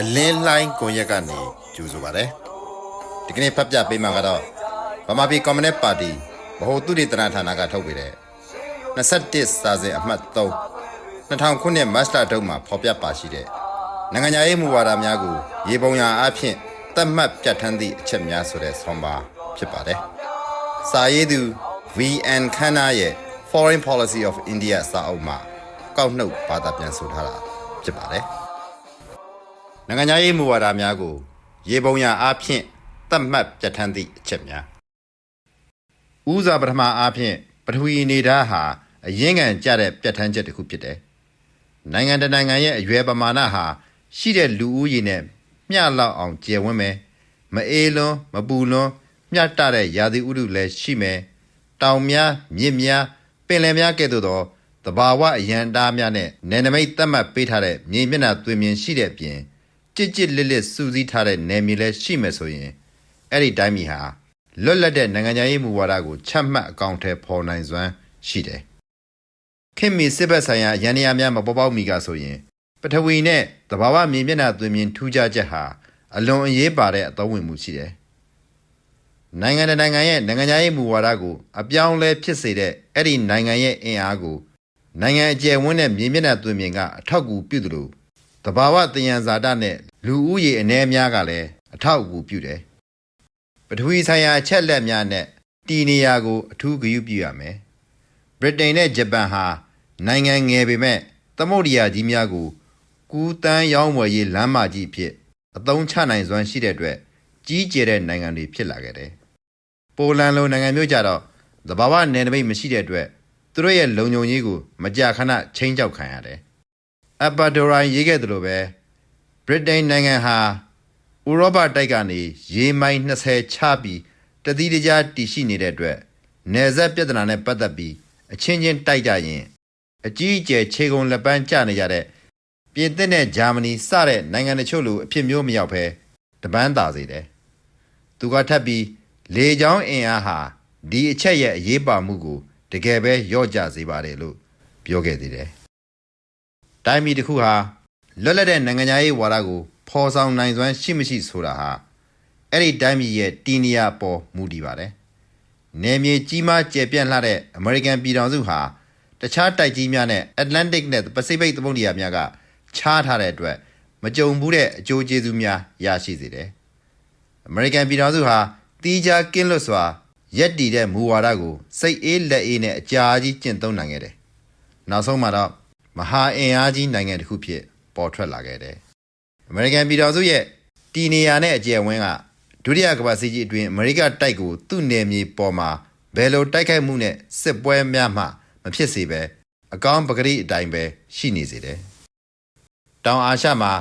အလင်းလှိုင်းကွန်ရက်ကနေကြိုဆိုပါရစေဒီကနေ့ဖတ်ပြပေးမှာကတော့ဗမာပြည်ကွန်မြူနစ်ပါတီဗဟိုသုတေသနဌာနကထုတ်ပေးတဲ့21စာစဉ်အမှတ်3 2000ခုနှစ်မတ်လတုန်းမှာဖော်ပြပါရှိတဲ့နိုင်ငံခြားရေးမူဝါဒများကိုရေပုံရအဖြစ်သတ်မှတ်ပြဋ္ဌာန်းသည့်အချက်များဆိုတဲ့ဆောင်းပါးဖြစ်ပါတယ်စာရေးသူ VN ခန်းနာရဲ့ Foreign Policy of India စာအုပ်မှာကောက်နှုတ်ဘာသာပြန်ဆိုထားတာဖြစ်ပါတယ်နိုင်ငံခြားရေးမူဝါဒများကို ရေပုံရအားဖြင့်သတ်မှတ်ပြဋ္ဌာန်းသည့်အချက်များဦးစွာပထမအားဖြင့်ပထဝီအနေဓာတ်ဟာအရင်းခံကြတဲ့ပြဋ္ဌာန်းချက်တစ်ခုဖြစ်တယ်။နိုင်ငံတစ်နိုင်ငံရဲ့အရွယ်ပမာဏဟာရှိတဲ့လူဦးရေနဲ့မျှလောက်အောင်ကျယ်ဝန်းမယ်။မအေးလွန်းမပူလွန်းမျှတတဲ့ရာသီဥတုလည်းရှိမယ်။ တောင်များမြစ်များပင်လယ်များကဲ့သို့သောတဘာဝအရန်တားများနဲ့နယ်နိမိတ်သတ်မှတ်ပေးထားတဲ့မြေမျက်နှာသွင်မြင်ရှိတဲ့အပြင်ကြစ်ကြစ်လစ်လစ်စူးစီးထားတဲ့နယ်မြေလည်းရှိမယ်ဆိုရင်အဲ့ဒီတိုင်းပြည်ဟာလွတ်လပ်တဲ့နိုင်ငံခြားရေးမူဝါဒကိုချမှတ်အကောင့်ထဲပေါ်နိုင်စွမ်းရှိတယ်။ခင်မီစစ်ဘက်ဆိုင်ရာရန်နေရာများမပေါ်ပေါက်မီကဆိုရင်ပထဝီနဲ့သဘာဝမြေမျက်နှာသွင်မြင်ထူးခြားချက်ဟာအလွန်အရေးပါတဲ့အသုံးဝင်မှုရှိတယ်။ နိုင်ငံတစ်နိုင်ငံရဲ့နိုင်ငံခြားရေးမူဝါဒကိုအပြောင်းအလဲဖြစ်စေတဲ့အဲ့ဒီနိုင်ငံရဲ့အင်အားကိုနိုင်ငံအကျယ်ဝန်းတဲ့မြေမျက်နှာသွင်မြင်ကအထောက်အကူပြုသလိုတဘာဝတယံဇာတနဲ့လူဦးရေအ ਨੇ များကလည်းအထောက်အကူပြုတယ်။ပထဝီဆိုင်ရာအချက်လက်များနဲ့တီနေရာကိုအထူးဂရုပြုရမယ်။ဗြိတိန်နဲ့ဂျပန်ဟာနိုင်ငံငယ်ပေမဲ့သမုဒ္ဒရာကြီးများကိုကူးတန်းရောင်းဝယ်ရေးလမ်းမကြီးအဖြစ်အသုံးချနိုင်စွမ်းရှိတဲ့အတွက်ကြီးကျယ်တဲ့နိုင်ငံတွေဖြစ်လာခဲ့တယ်။ ပိုလန်လိုနိုင်ငံမျိုးကြတော့သဘာဝနယ်နိမိတ်မရှိတဲ့အတွက်သူတို့ရဲ့လုံခြုံရေးကိုမကြာခဏချိန်ချောက်ခံရတယ်။အပဒိုရိုင်းရေးခဲ့တယ်လို့ပဲဗြိတိန်နိုင်ငံဟာဥရောပတိုက်ကနေရေမိုင်20ချပြီးတတိတကြားတည်ရှိနေတဲ့အတွက်နယ်စပ်ပြဿနာနဲ့ပတ်သက်ပြီးအချင်းချင်းတိုက်ကြရင်အကြီးအကျယ်ခြေကုံလက်ပန်းကျနေကြတဲ့ပြင်သစ်နဲ့ဂျာမနီစတဲ့နိုင်ငံတချို့လိုအဖြစ်မျိုးမရောက်ဘဲတပန်းသာစေတယ်။သူကထပ်ပြီး လေချောင်းအင်အားဟာဒီအချက်ရဲ့အရေးပါမှုကိုတကယ်ပဲရော့ကျစေပါတယ်လို့ပြောခဲ့သေးတယ်။တိုင်းပြည်တစ်ခုဟာလွတ်လပ်တဲ့နိုင်ငံသားရေးဝါဒကိုဖော်ဆောင်နိုင်စွမ်းရှိမရှိဆိုတာဟာအဲ့ဒီတိုင်းပြည်ရဲ့တီနီယာအပေါ်မူတည်ပါတယ်။နယ်မြေကြီးမားကျယ်ပြန့်လှတဲ့အမေရိကန်ပြည်ထောင်စုဟာတခြားတိုက်ကြီးများနဲ့ Atlantic နဲ့ Pacific သမုဒ္ဒရာများကခြားထားတဲ့အတွက်မကြုံဘူးတဲ့အကျိုးကျေးဇူးများရရှိစေတယ်။အမေရိကန်ပြည်ထောင်စုဟာ တီးခြားကင်းလွတ်စွာရက်တည်တဲ့မူဝါဒကိုစိတ်အေးလက်အေးနဲ့အကြာကြီးကျင့်သုံးနိုင်ခဲ့တယ်။နောက်ဆုံးမှာတော့မဟာအင်အားကြီးနိုင်ငံတစ်ခုဖြစ်ပေါ်ထွက်လာခဲ့တယ်။အမေရိကန်ပြည်ထောင်စုရဲ့တီနေယာနဲ့အကျယ်ဝန်းကဒုတိယကမ္ဘာစစ်ကြီးအတွင်းအမေရိကတိုက်ကိုသူ့နယ်မြေပေါ်မှာဘယ်လိုတိုက်ခိုက်မှုနဲ့စစ်ပွဲများမှမဖြစ်စေပဲအကောင်းပကတိအတိုင်းပဲရှိနေစေတယ်။တောင်အာရှမှာ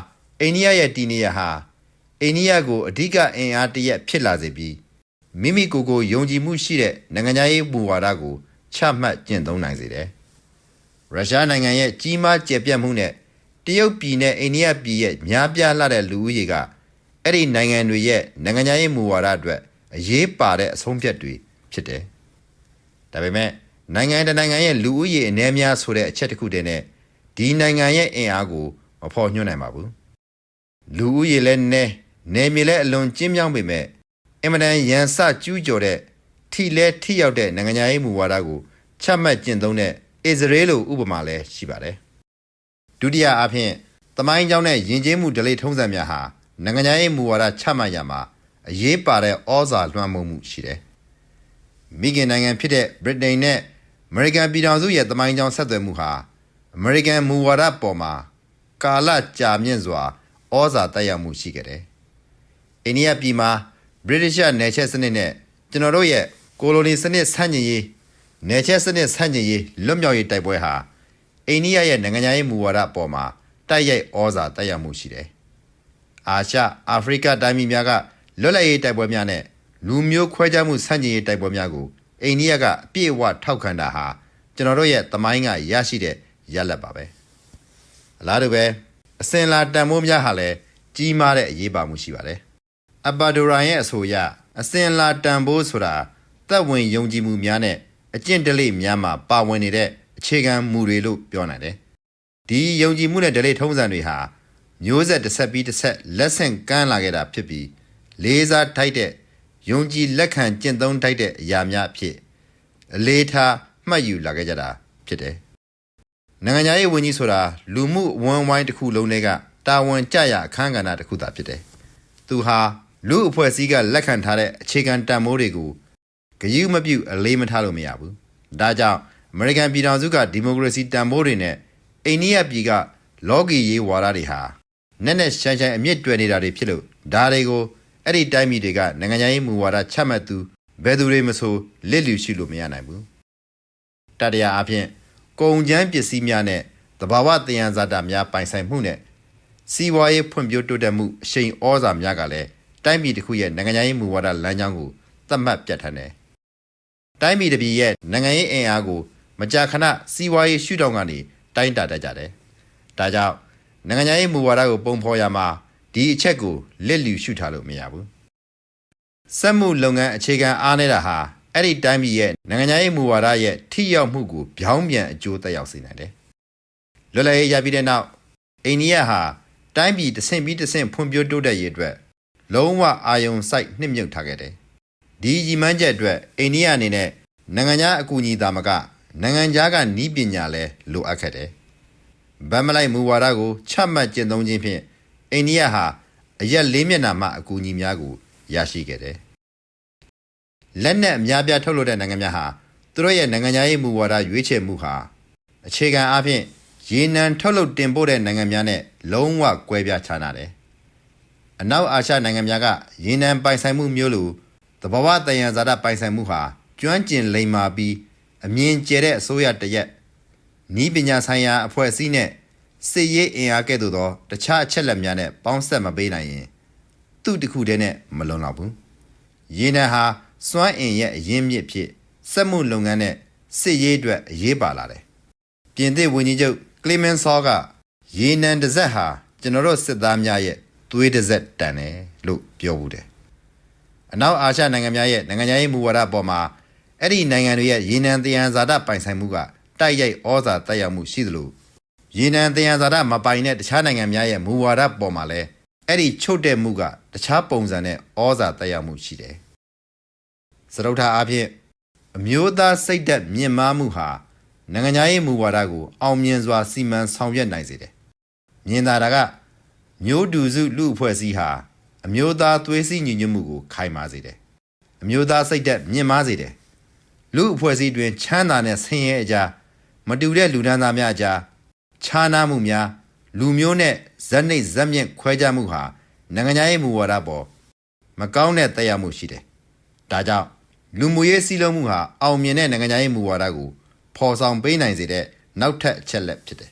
အိန္ဒိယရဲ့တီနေယာဟာအိန္ဒိယကိုအဓိကအင်အားတရက်ဖြစ်လာစေပြီး မိမိကိုယ်ကိုယုံကြည်မှုရှိတဲ့နိုင်ငံခြားရေးမူဝါဒကိုချမှတ်ကျင့်သုံးနိုင်စေတယ်။ရုရှားနိုင်ငံရဲ့ကြီးမားကျယ်ပြန့်မှုနဲ့တရုတ်ပြည်နဲ့အိန္ဒိယပြည်ရဲ့များပြားလှတဲ့လူဦးရေကအဲ့ဒီနိုင်ငံတွေရဲ့နိုင်ငံခြားရေးမူဝါဒအတွက်အရေးပါတဲ့အဆုံးဖြတ်တွေဖြစ်တယ်။ဒါပေမဲ့နိုင်ငံတစ်နိုင်ငံရဲ့လူဦးရေအနည်းများဆိုတဲ့အချက်တစ်ခုတည်းနဲ့ဒီနိုင်ငံရဲ့အင်အားကိုမဖော်ညွှန်းနိုင်ပါဘူး။လူဦးရေလည်းနည်းနယ်မြေလည်းအလွန်ကျဉ်းမြောင်းပေမဲ့ အင်မတန်ရန်စကျူးကျော်တဲ့ထိလဲထိရောက်တဲ့နိုင်ငံခြားရေးမူဝါဒကိုချမှတ်ကျင့်သုံးတဲ့အစ္စရေးလိုဥပမာလည်းရှိပါတယ်။ဒုတိယအားဖြင့်သမိုင်းကြောင်းနဲ့ယဉ်ကျေးမှုဒလိထုံးစံများဟာနိုင်ငံခြားရေးမူဝါဒချမှတ်ရမှာအရေးပါတဲ့ဩဇာလွှမ်းမိုးမှုရှိတယ်။မိခင်နိုင်ငံဖြစ်တဲ့ဗြိတိန်နဲ့အမေရိကန်ပြည်ထောင်စုရဲ့သမိုင်းကြောင်းဆက်သွယ်မှုဟာအမေရိကန်မူဝါဒပေါ်မှာကာလကြာမြင့်စွာဩဇာတက်ရောက်မှုရှိခဲ့တယ်။အိန္ဒိယပြည်မှာ ဗြိတိရှနယ်ချဲစနစ်နဲ့ကျွန်တော်တို့ရဲ့ကိုလိုနီစနစ်ဆန့်ကျင်ရေးနယ်ချဲစနစ်ဆန့်ကျင်ရေးလွတ်မြောက်ရေးတိုက်ပွဲဟာအိန္ဒိယရဲ့နိုင်ငံခြားရေးမူဝါဒအပေါ်မှာတိုက်ရိုက်ဩဇာတက်ရောက်မှုရှိတယ်။အာရှအာဖရိကတိုင်းပြည်များကလွတ်လပ်ရေးတိုက်ပွဲများနဲ့လူမျိုးခွဲခြားမှုဆန့်ကျင်ရေးတိုက်ပွဲများကိုအိန္ဒိယကအပြည့်အဝထောက်ခံတာဟာကျွန်တော်တို့ရဲ့သမိုင်းကရရှိတဲ့ရလဒ်ပါပဲ။အလားတူပဲအစင်လာတန်မိုးများဟာလည်းကြီးမားတဲ့အရေးပါမှုရှိပါတယ်။ အပါဒိုရိုင်ရဲ့အဆိုအရအစင်လာတန်ဖိုးဆိုတာသက်ဝင်ယုံကြည်မှုများနဲ့အကျင့်ဓလေ့များမှာပါဝင်နေတဲ့အခြေခံမူတွေလို့ပြောနိုင်တယ်။ဒီယုံကြည်မှုနဲ့ဓလေ့ထုံးစံတွေဟာမျိုးဆက်တစ်ဆက်ပြီးတစ်ဆက်လက်ဆင့်ကမ်းလာခဲ့တာဖြစ်ပြီးလေးစားထိုက်တဲ့ယုံကြည်လက်ခံကျင့်သုံးထိုက်တဲ့အရာများအဖြစ်အလေးထားမှတ်ယူလာခဲ့ကြတာဖြစ်တယ်။နိုင်ငံခြားရေးဝန်ကြီးဆိုတာလူမှုအဝန်းအဝိုင်းတစ်ခုလုံးတွေကတာဝန်ကျရအခမ်းကဏ္ဍတစ်ခုသာဖြစ်တယ်။သူဟာ လူအဖွဲ့အစည်းကလက်ခံထားတဲ့အခြေခံတန်ဖိုးတွေကိုဂရုမပြုအလေးမထားလို့မရဘူး။ဒါကြောင့်အမေရိကန်ပြည်ထောင်စုကဒီမိုကရေစီတန်ဖိုးတွေနဲ့အိန္ဒိယပြည်ကလောကီရေးဝါဒတွေဟာနက်နက်ရှိုင်းရှိုင်းအမြင့်တွယ်နေတာတွေဖြစ်လို့ဒါတွေကိုအဲ့ဒီတိုင်းပြည်တွေကနိုင်ငံရေးမူဝါဒချမှတ်သူဘယ်သူတွေမဆိုလစ်လျူရှိလို့မရနိုင်ဘူးတတရားအဖြစ်ကုန်ကျန်းပစ္စည်းများနဲ့တဘာဝတယံဇာတာများပိုင်ဆိုင်မှုနဲ့စီးပွားရေးဖွံ့ဖြိုးတိုးတက်မှုအရှိန်ဩဇာများကလည်း တိုင်းပြည်တစ်ခုရဲ့နိုင်ငံရေးမူဝါဒလမ်းကြောင်းကိုသတ်မှတ်ပြဋ္ဌာန်းတယ်တိုင်းပြည်တစ်ပြည်ရဲ့နိုင်ငံရေးအင်အားကိုမကြာခဏစီးပွားရေးရှုထောင့်ကနေတိုင်းတာတတ်ကြတယ်ဒါကြောင့်နိုင်ငံရေးမူဝါဒကိုပုံဖော်ရမှာဒီအချက်ကိုလစ်လျူရှုထားလို့မရဘူးစက်မှုလုပ်ငန်းအခြေခံအားနေတာဟာအဲ့ဒီတိုင်းပြည်ရဲ့နိုင်ငံရေးမူဝါဒရဲ့ထိရောက်မှုကိုပြောင်းပြန်အကျိုးသက်ရောက်စေနိုင်တယ်လွတ်လပ်ရေးရပြီးတဲ့နောက်အိန္ဒိယဟာတိုင်းပြည်တစ်ဆင့်ပြီးတစ်ဆင့်ဖွံ့ဖြိုးတိုးတက်ရေးအတွက် လုံးဝအာယုံစိုက်နှစ်မြုပ်ထားခဲ့တယ်ဒီရည်မှန်းချက်အတွက်အိန္ဒိယအနေနဲ့နိုင်ငံခြားအကူအညီသာမကနိုင်ငံခြားကနီးပညာလည်းလိုအပ်ခဲ့တယ်ဗတ်မလိုက်မူဝါဒကိုချမှတ်ကျင့်သုံးခြင်းဖြင့်အိန္ဒိယဟာအရက်လေးမျက်နှာမှအကူအညီများကိုရရှိခဲ့တယ်လက်နက်အများပြားထုတ်လုပ်တဲ့နိုင်ငံများဟာသူတို့ရဲ့နိုင်ငံခြားရေးမူဝါဒရွေးချယ်မှုဟာအခြေခံအားဖြင့်ရေနံထုတ်လုပ်တင်ပို့တဲ့နိုင်ငံများနဲ့လုံးဝကွဲပြားခြားနာတယ် အနောက်အာရှနိုင်ငံများကရေနံပိုင်ဆိုင်မှုမျိုးလိုသဘာဝတယံဇာတပိုင်ဆိုင်မှုဟာကျွမ်းကျင်လိမ္မာပြီးအမြင်ကျဲတဲ့အစိုးရတရက်ဤပညာဆိုင်ရာအဖွဲ့အစည်းနဲ့စစ်ရေးအင်အားကဲ့သို့သောတခြားအချက်လက်များနဲ့ပေါင်းဆက်မပေးနိုင်ရင်သူ့တစ်ခုတည်းနဲ့မလုံလောက်ဘူးရေနံဟာစွမ်းအင်ရဲ့အရင်းမြစ်ဖြစ်စက်မှုလုပ်ငန်းနဲ့စစ်ရေးအတွက်အရေးပါလာတယ်ပြင်သစ်ဝန်ကြီးချုပ်ကလီမန်ဆောကရေနံတစ်စက်ဟာကျွန်တော်တို့စစ်သားများရဲ့ သွေးတစ်စက်တန်တယ်လို့ပြောဘူးတယ်အနောက်အာရှနိုင်ငံများရဲ့နိုင်ငံရေးမူဝါဒအပေါ်မှာအဲ့ဒီနိုင်ငံတွေရဲ့ရေနံတယံဇာတပိုင်ဆိုင်မှုကတိုက်ရိုက်ဩဇာတက်ရောက်မှုရှိသလိုရေနံတယံဇာတမပိုင်တဲ့တခြားနိုင်ငံများရဲ့မူဝါဒပေါ်မှာလည်းအဲ့ဒီချုပ်တဲ့မှုကတခြားပုံစံနဲ့ဩဇာတက်ရောက်မှုရှိတယ်။စရုပ်ထားအဖြစ်အမျိုးသားစိတ်သက်မြင့်မားမှုဟာနိုင်ငံခြားရေးမူဝါဒကိုအောင်မြင်စွာစီမံဆောင်ရွက်နိုင်စေတယ်။မြင်သာတာက မျိုးတူစုလူအဖွဲ့အစည်းဟာအမျိုးသားသွေးစည်းညီညွတ်မှုကိုခိုင်မာစေတယ်။အမျိုးသားစိတ်သက်မြင့်မားစေတယ်။လူအဖွဲ့အစည်းတွင်ချမ်းသာတဲ့ဆင်းရဲအကြားမတူတဲ့လူဒန်းသားများအကြားခြားနားမှုများလူမျိုးနဲ့ဇက်နှိပ်ဇက်မြင့်ခွဲခြားမှုဟာနိုင်ငံခြားရေးမူဝါဒပေါ်မကောင်းတဲ့တရားမှုရှိတယ်။ဒါကြောင့်လူမှုရေးစည်းလုံးမှုဟာအောင်မြင်တဲ့နိုင်ငံခြားရေးမူဝါဒကိုဖော်ဆောင်ပေးနိုင်စေတဲ့နောက်ထပ်အချက်လက်ဖြစ်တယ်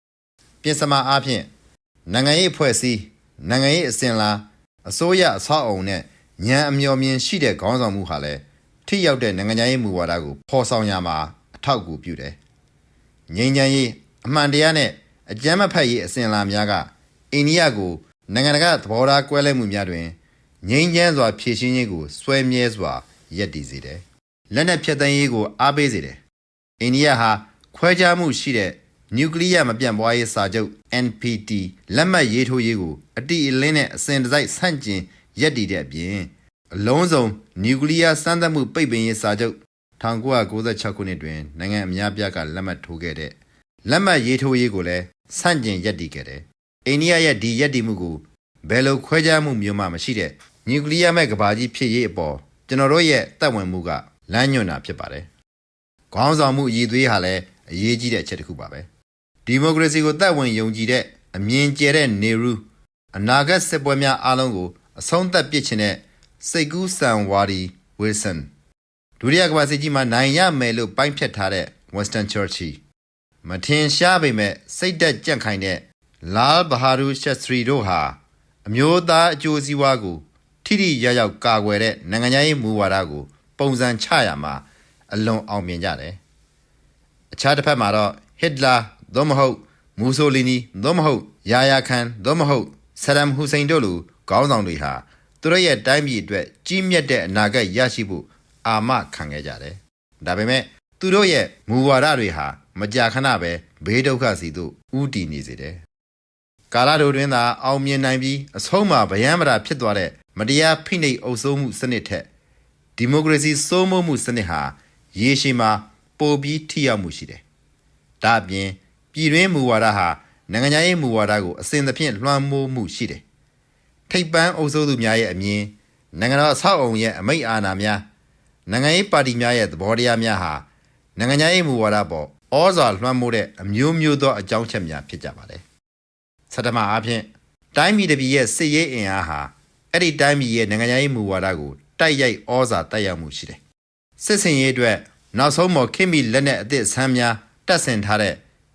။ပြင်စမာအားဖြင့် နိုင်ငံရေးအဖွဲ့အစည်းနိုင်ငံရေးအစဉ်လာအစိုးရအဆောက်အအုံနဲ့ဉာဏ်အမျှော်မြင်ရှိတဲ့ခေါင်းဆောင်မှုဟာလည်းထိရောက်တဲ့နိုင်ငံခြားရေးမူဝါဒကိုဖော်ဆောင်ရမှာအထောက်အကူပြုတယ်။ငြိမ်းချမ်းရေးအမှန်တရားနဲ့အကြမ်းမဖက်ရေးအစဉ်အလာများကအိန္ဒိယကိုနိုင်ငံတကာသဘောထားကွဲလွဲမှုများတွင်ငြိမ်းချမ်းစွာဖြည့်ရှင်းရေးကိုစွဲမြဲစွာရည်တည်စေတယ်။လက်နက်ဖြတ်သိမ်းရေးကိုအားပေးစေတယ်။အိန္ဒိယဟာခွဲခြားမှုရှိတဲ့ နျူကလ িয়ার မပြန့်ပွားရေးစာချုပ် NPT လက်မှတ်ရေးထိုးရေးကိုအတိအလင်းနဲ့အစဉ်တစိုက်ဆန့်ကျင်ရည်တည်တဲ့အပြင်အလုံးစုံနျူကလ িয়ার စမ်းသပ်မှုပိတ်ပင်ရေးစာချုပ်1996ခုနှစ်တွင်နိုင်ငံအများပြားကလက်မှတ်ထိုးခဲ့တဲ့လက်မှတ်ရေးထိုးရေးကိုလည်းဆန့်ကျင်ရည်တည်ခဲ့တယ်။အိန္ဒိယရဲ့ဒီရည်တည်မှုကိုဘယ်လိုခွဲခြားမှုမျိုးမှမရှိတဲ့နျူကလ িয়ার မဲ့ကဘာကြီးဖြစ်ရေးအပေါ်ကျွန်တော်တို့ရဲ့တက်ဝင်မှုကလမ်းညွှန်တာဖြစ်ပါတယ်။ခေါင်းဆောင်မှုအည်သွေးဟာလည်းအရေးကြီးတဲ့အချက်တစ်ခုပါပဲ။ ဒီမိုကရေစီကိုတက်ဝင်ယုံကြည်တဲ့အမြင်ကျဲတဲ့နေရူအနာဂတ်စစ်ပွဲများအားလုံးကိုအဆုံးသတ်ပစ်ခြင်းနဲ့စိတ်ကူးဆန်ဝါဒီဝီဆန်ဒုတိယကမ္ဘာစစ်ကြီးမှာနိုင်ရမယ်လို့ပိုင်းဖြတ်ထားတဲ့ Winston Churchill မထင်ရှားပေမဲ့စိတ်သက်ကြန့်ခိုင်တဲ့လာဘဟာရူချက်စထရီတို့ဟာအမျိုးသားအကျိုးစီးပွားကိုထိထိရောက်ရောက်ကာကွယ်တဲ့နိုင်ငံရေးမူဝါဒကို ပုံစံချရမှာအလွန်အောင်မြင်ကြတယ်။အခြားတစ်ဖက်မှာတော့ဟစ်လာ သို့မဟုတ်မူဆိုလီနီသို့မဟုတ်ယာယာခန်သို့မဟုတ်ဆဒမ်ဟူစိန်တို့လိုခေါင်းဆောင်တွေဟာသူတို့ရဲ့တိုင်းပြည်အတွက်ကြီးမြတ်တဲ့အနာဂတ်ရရှိဖို့အာမခံခဲ့ကြတယ်ဒါပေမဲ့သူတို့ရဲ့မူဝါဒတွေဟာမကြာခဏပဲဘေးဒုက္ခစီသို့ဥတီနေစေတယ်ကာလတို့တွင်သာအောင်မြင်နိုင်ပြီးအဆုံးမှာဗျမ်းမရာဖြစ်သွားတဲ့မတရားဖိနှိပ်အုပ်စိုးမှုစနစ်ထက်ဒီမိုကရေစီစိုးမိုးမှုစနစ်ဟာရေရှည်မှာပိုပြီးထိရောက်မှုရှိတယ်ဒါအပြင် ပြည်တွင်းမူဝါဒဟာနိုင်ငံခြားရေးမူဝါဒကိုအစဉ်သဖြင့်လွှမ်းမိုးမှုရှိတယ်ထိပ်ပန်းအုပ်စိုးသူများရဲ့အမြင်နိုင်ငံတော်အဆောက်အုံရဲ့အမိတ်အာဏာများနိုင်ငံရေးပါတီများရဲ့သဘောတရားများဟာနိုင်ငံခြားရေးမူဝါဒပေါ်ဩဇာလွှမ်းမိုးတဲ့အမျိုးမျိုးသောအကြောင်းချက်များဖြစ်ကြပါတယ်ဆတမအားဖြင့်တိုင်းပြည်တစ်ပြည်ရဲ့စစ်ရေးအင်အားဟာအဲ့ဒီတိုင်းပြည်ရဲ့နိုင်ငံရေးမူဝါဒကိုတိုက်ရိုက်ဩဇာတက်ရောက်မှုရှိတယ်စစ်စင်ရေးအတွက်နောက်ဆုံးပေါ်ခင်မီလက်နက်အသစ်ဆန်းများတပ်ဆင်ထားတဲ့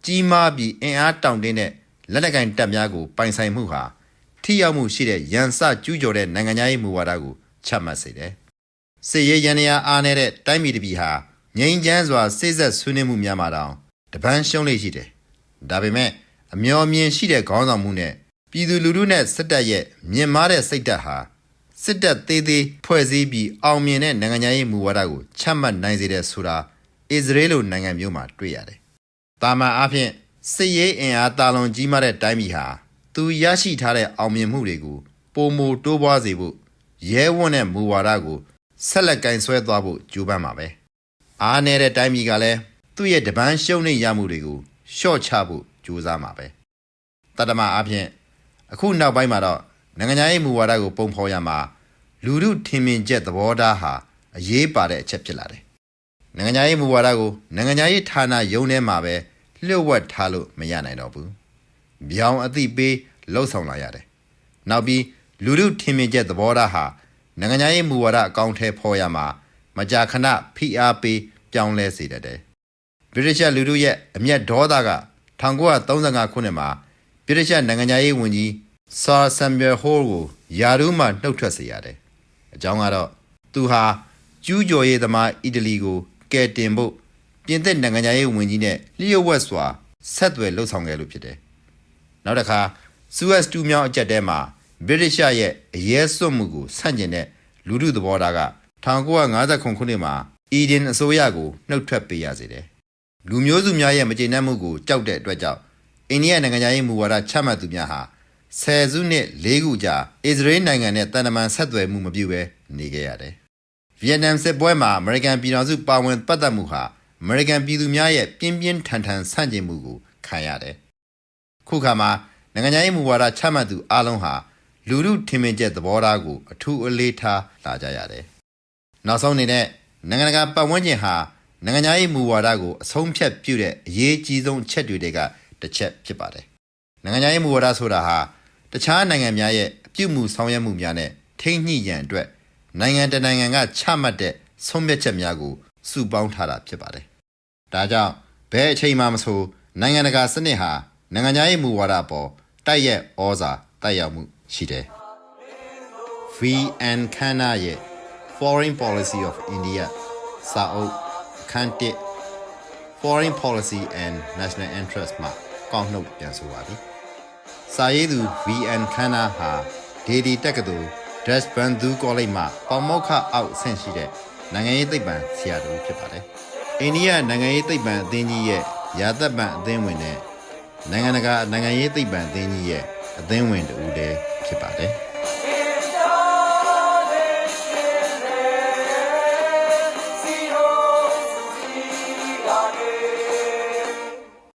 ကြီးမားပြီးအင်အားတောင့်တင်းတဲ့လက်နက်ကင်တပ်များကိုပိုင်ဆိုင်မှုဟာထိရောက်မှုရှိတဲ့ရန်စကျူးကျော်တဲ့နိုင်ငံရေးမူဝါဒကိုချမှတ်စေတယ်စစ်ရေးရန်ရာအားနေတဲ့တိုင်းပြည်တစ်ပြည်ဟာငြိမ်းချမ်းစွာစိတ်ဆက်ဆွေးနွေးမှုများမှာတောင်တပန်းရှုံးလေးရှိတယ်ဒါပေမဲ့အမျော်အမြင်ရှိတဲ့ခေါင်းဆောင်မှုနဲ့ပြည်သူလူထုနဲ့စစ်တပ်ရဲ့မြင့်မားတဲ့စိတ်ဓာတ်ဟာစစ်တပ်သေးသေးဖွဲ့စည်းပြီးအောင်မြင်တဲ့နိုင်ငံရေးမူဝါဒကိုချမှတ်နိုင်စေတဲ့ဆိုတာအစ္စရေးလိုနိုင်ငံမျိုးမှာတွေ့ရတယ်။ တာမန်အားဖြင့်စစ်ရေးအင်အားတာလွန်ကြီးမားတဲ့တိုင်းပြည်ဟာသူရရှိထားတဲ့အောင်မြင်မှုတွေကိုပုံမတိုးပွားစေဖို့ရဲဝံ့တဲ့မူဝါဒကိုဆက်လက်ကင်ဆွဲသွားဖို့ကြိုးပမ်းပါပဲ။အားနေတဲ့တိုင်းပြည်ကလည်းသူ့ရဲ့တပန်းရှုံနေရမှုတွေကိုရှော့ချဖို့ကြိုးစားမှာပဲ။တတမအားဖြင့်အခုနောက်ပိုင်းမှာတော့နိုင်ငံရေးမူဝါဒကိုပုံဖော်ရမှာလူမှုထင်မြင်ချက်သဘောထားဟာအရေးပါတဲ့အချက်ဖြစ်လာတယ်။နိုင်ငံရေးမူဝါဒကိုနိုင်ငံရေးဌာနယုံထဲမှာပဲ လျှို့ဝှက်ထားလို့မရနိုင်တော့ဘူး။ပြောင်းအသိပေးလှုပ်ဆောင်လာရတယ်။နောက်ပြီးလူမှုထင်မြင်ချက်သဘောထားဟာနိုင်ငံရေးမူဝါဒအကောင့်ထဲဖော်ရမှာမကြာခဏဖိအားပေးပြောင်းလဲစေတတ်တယ်။ဗြိတိရှလူထုရဲ့အမျက်ဒေါသက1935ခုနှစ်မှာဗြိတိရှနိုင်ငံသားရေးဝန်ကြီးဆာဆမ်မြယ်ဟိုးကိုယာရူးမှနှုတ်ထွက်စေရတယ်။အကြောင်းကတော့သူဟာကျူးကျော်ရေးသမားအီတလီကိုကယ်တင်ဖို့ ပြင်သစ်နိုင်ငံသားရေးဝန်ကြီးနဲ့လျှို့ဝှက်စွာဆက်သွယ်လှုပ်ဆောင်ခဲ့လို့ဖြစ်တယ်။နောက်တစ်ခါဆူအက်စ်တူးမြောင်းအကြက်တဲမှာဗြိတိရှရဲ့အရေးစွတ်မှုကိုဆန့်ကျင်တဲ့လူထုသဘောထားက1950ခုနှစ်မှာအီဒင်အစိုးရကိုနှုတ်ထွက်ပေးရစေတယ်။လူမျိုးစုများရဲ့မကျေနပ်မှုကိုကြောက်တဲ့အတွက်ကြောင့်အိန္ဒိယနိုင်ငံသားရေးမူဝါဒချမှတ်သူများဟာဆယ်စုနှစ်၄ခုကြာအစ္စရေးနိုင်ငံနဲ့တန်တမန်ဆက်သွယ်မှုမပြုဘဲနေခဲ့ရတယ်။ဗီယက်နမ်စစ်ပွဲမှာအမေရိကန်ပြည်ထောင်စုပါဝင်ပတ်သက်မှုဟာ အမေရိကန်ပြည်သူများရဲ့ပြင်းပြင်းထန်ထန်ဆန့်ကျင်မှုကိုခံရတယ်။ခုခါမှာနိုင်ငံရေးမူဝါဒချမှတ်သူအလုံးဟာလူမှုထင်မြင်ချက်သဘောထားကိုအထူးအလေးထားလာကြရတယ်။နောက်ဆုံးအနေနဲ့နိုင်ငံတကာပတ်ဝန်းကျင်ဟာနိုင်ငံခြားရေးမူဝါဒကိုအဆုံးဖြတ်ပြုတဲ့အရေးကြီးဆုံးအချက်တွေတဲကတစ်ချက်ဖြစ်ပါတယ်။နိုင်ငံခြားရေးမူဝါဒဆိုတာဟာတခြားနိုင်ငံများရဲ့အပြုအမူဆောင်ရွက်မှုများနဲ့ထိမ့်ညှိရန်အတွက်နိုင်ငံတစ်နိုင်ငံကချမှတ်တဲ့ဆုံးဖြတ်ချက်များကို စုပေါင်းထားတာဖြစ်ပါတယ်။ဒါကြောင့်ဘယ်အချိန်မှမဆိုနိုင်ငံတကာစနစ်ဟာနိုင်ငံခြားရေးမူဝါဒအပေါ်တိုက်ရိုက်ဩဇာတက်ရောက်မှုရှိတယ်။ VN Khanna ရဲ့ Foreign Policy of India စာအုပ်အခန်း1 Foreign Policy and National Interest မှာကောက်နှုတ်ပြန်ဆိုပါသည်။စာရေးသူ VN Khanna ဟာဒေဒီတက္ကသိုလ် Deshbandhu College မှာပေါမောက္ခအောက်ဆင့်ရှိတဲ့ နိုင်ငံရေးသိပ္ပံဆရာတူဖြစ်ပါတယ်။အိန္ဒိယနိုင်ငံရေးသိပ္ပံအသင်းကြီးရဲ့ရာသက်ပံအသင်းဝင်နဲ့နိုင်ငံတကာနိုင်ငံရေးသိပ္ပံအသင်းကြီးရဲ့အသင်းဝင်တူတည်းဖြစ်ပါတယ်။